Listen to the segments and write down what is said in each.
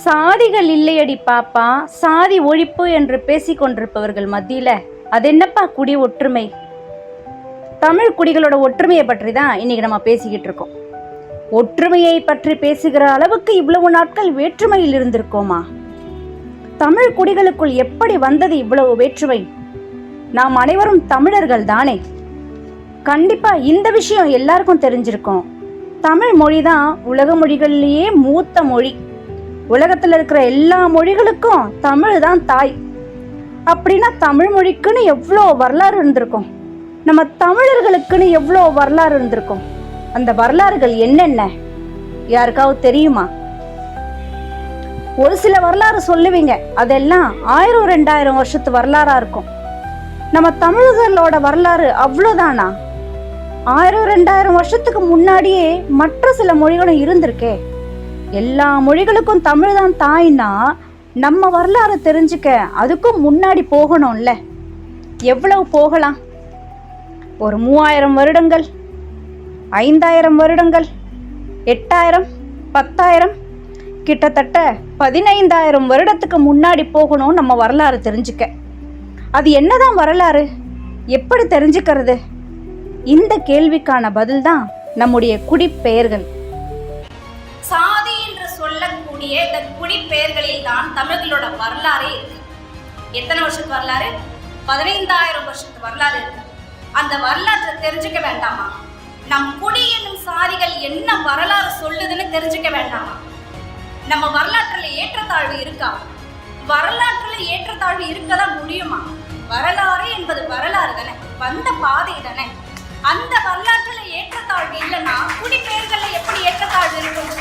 சாதிகள் இல்லையடி பாப்பா. சாதி ஒழிப்பு என்று பேசிக் கொண்டிருப்பவர்கள் மத்தியில. அது என்னப்பா குடி ஒற்றுமை? தமிழ் குடிகளோட ஒற்றுமையை பற்றி தான் இன்னைக்கு நம்ம பேசிக்கிட்டு இருக்கோம். ஒற்றுமையை பற்றி பேசுகிற அளவுக்கு இவ்வளவு நாட்கள் வேற்றுமையில் இருந்திருக்கோமா? தமிழ் குடிகளுக்குள் எப்படி வந்தது இவ்வளவு வேற்றுமை? நாம் அனைவரும் தமிழர்கள் தானே? கண்டிப்பா இந்த விஷயம் எல்லாருக்கும் தெரிஞ்சிருக்கும். தமிழ் மொழி தான் உலக மொழிகள்லேயே மூத்த மொழி. உலகத்தில் இருக்கிற எல்லா மொழிகளுக்கும் தமிழ் தான் தாய். அப்படின்னா தமிழ் மொழிக்குன்னு எவ்வளோ வரலாறு இருந்திருக்கும். நம்ம தமிழர்களுக்குன்னு எவ்வளோ வரலாறு இருந்திருக்கும். அந்த வரலாறுகள் என்னென்ன? யாருக்காவது தெரியுமா? ஒரு சில வரலாறு சொல்லுவீங்க. அதெல்லாம் ஆயிரம் ரெண்டாயிரம் வருஷத்து வரலாறா இருக்கும். நம்ம தமிழர்களோட வரலாறு அவ்வளோதானா? ஆயிரம் ரெண்டாயிரம் வருஷத்துக்கு முன்னாடியே மற்ற சில மொழிகளும் இருந்திருக்கே. எல்லா மொழிகளுக்கும் தமிழ் தான் தாய்னா நம்ம வரலாறு தெரிஞ்சுக்க அதுக்கும் முன்னாடி போகணும்ல. எவ்வளவு போகலாம்? ஒரு மூவாயிரம் வருடங்கள் ஐந்தாயிரம் வருடங்கள் எட்டாயிரம் பத்தாயிரம் கிட்டத்தட்ட பதினைந்தாயிரம் வருடத்துக்கு முன்னாடி போகணும் நம்ம வரலாறு தெரிஞ்சுக்க. அது என்னதான் வரலாறு? எப்படி தெரிஞ்சுக்கிறது? இந்த கேள்விக்கான பதில் தான் நம்முடைய குடிப்பெயர்கள். சா என்று சொல்லக்கூடிய இந்த குடிப்பெயர்களில் தான் தமிழர்களோட வரலாறே இருக்கு. எத்தனை வருஷத்து வரலாறு? பதினைந்தாயிரம் வருஷத்து வரலாறு இருக்கு. அந்த வரலாற்றை தெரிஞ்சுக்க வேண்டாமா? நம் குடி என்னும் சாதிகள் என்ன வரலாறு சொல்லுதுன்னு தெரிஞ்சுக்க வேண்டாமா? நம்ம வரலாற்றுல ஏற்றத்தாழ்வு இருக்கா? வரலாற்றுல ஏற்றத்தாழ்வு இருக்கதான் முடியுமா? வரலாறு என்பது வரலாறு தானே. வந்த பாதை தானே. அந்த வரலாற்றுல ஏற்றத்தாழ்வு இல்லைன்னா குடிப்பெயர்கள்ல எப்படி ஏற்றத்தாழ்வு இருக்கும்?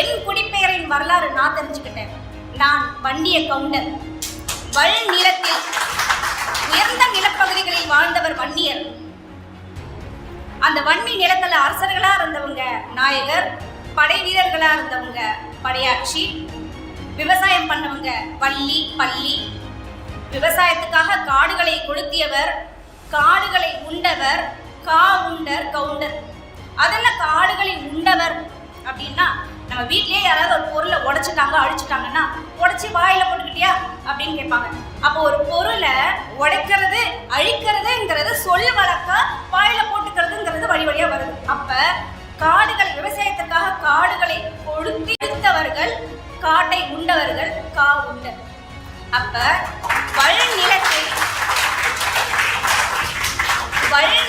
என் குடிப்பெயரின் வரலாறு நான் தெரிஞ்சுக்கிட்டேன். நான் வண்டிய கவுண்டர். வல் நிலத்தில் உயர்ந்த நிலப்பகுதிகளில் வாழ்ந்தவர் வன்னியர். அந்த வன்னி நிலத்துல அரசர்களா இருந்தவங்க நாயகர் படை வீரர்களா இருந்தவங்க படையாட்சி விவசாயம் பண்ணவங்க வள்ளி பள்ளி. விவசாயத்துக்காக காடுகளை கொளுத்தியவர் காடுகளை உண்டவர் கா உண்டர் கவுண்டர். அதெல்லாம் காடுகளை உண்டவர் அப்படின்னு நம்ம வீட்லயே யாராவது ஒரு பொருளை உடைச்சிட்டாங்க அழிச்சிட்டாங்கன்னா உடைச்சி வாயில போட்டுக்கிட்டியா? அப்படின்னு கேட்பாங்க. அப்போ ஒரு பொருளை உடைக்கிறது அழிக்கிறதுங்கிறது சொல் வழக்கா வாயில போட்டுக்கிறதுங்கிறது வழி வழியா வருது. அப்ப காடுகள் விவசாயத்திற்காக காடுகளை கொளுத்தித்தவர்கள் காட்டை உண்டவர்கள் கா உண்டு. அப்ப வள் நிலத்தில்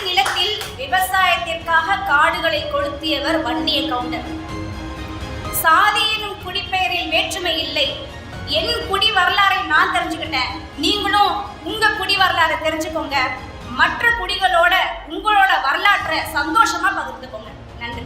நிலத்தில் விவசாயத்திற்காக காடுகளை கொளுத்தியவர் வன்னிய கவுண்டர். சாதி எனும் குடிப்பெயரில் வேற்றுமை இல்லை. என் குடி வரலாறை நான் தெரிஞ்சுக்கிட்டேன். நீங்களும் உங்க குடி வரலாறை தெரிஞ்சுக்கோங்க. மற்ற குடிகளோட உங்களோட வரலாற்றை சந்தோஷமா பகிர்ந்துக்கோங்க. நன்றி.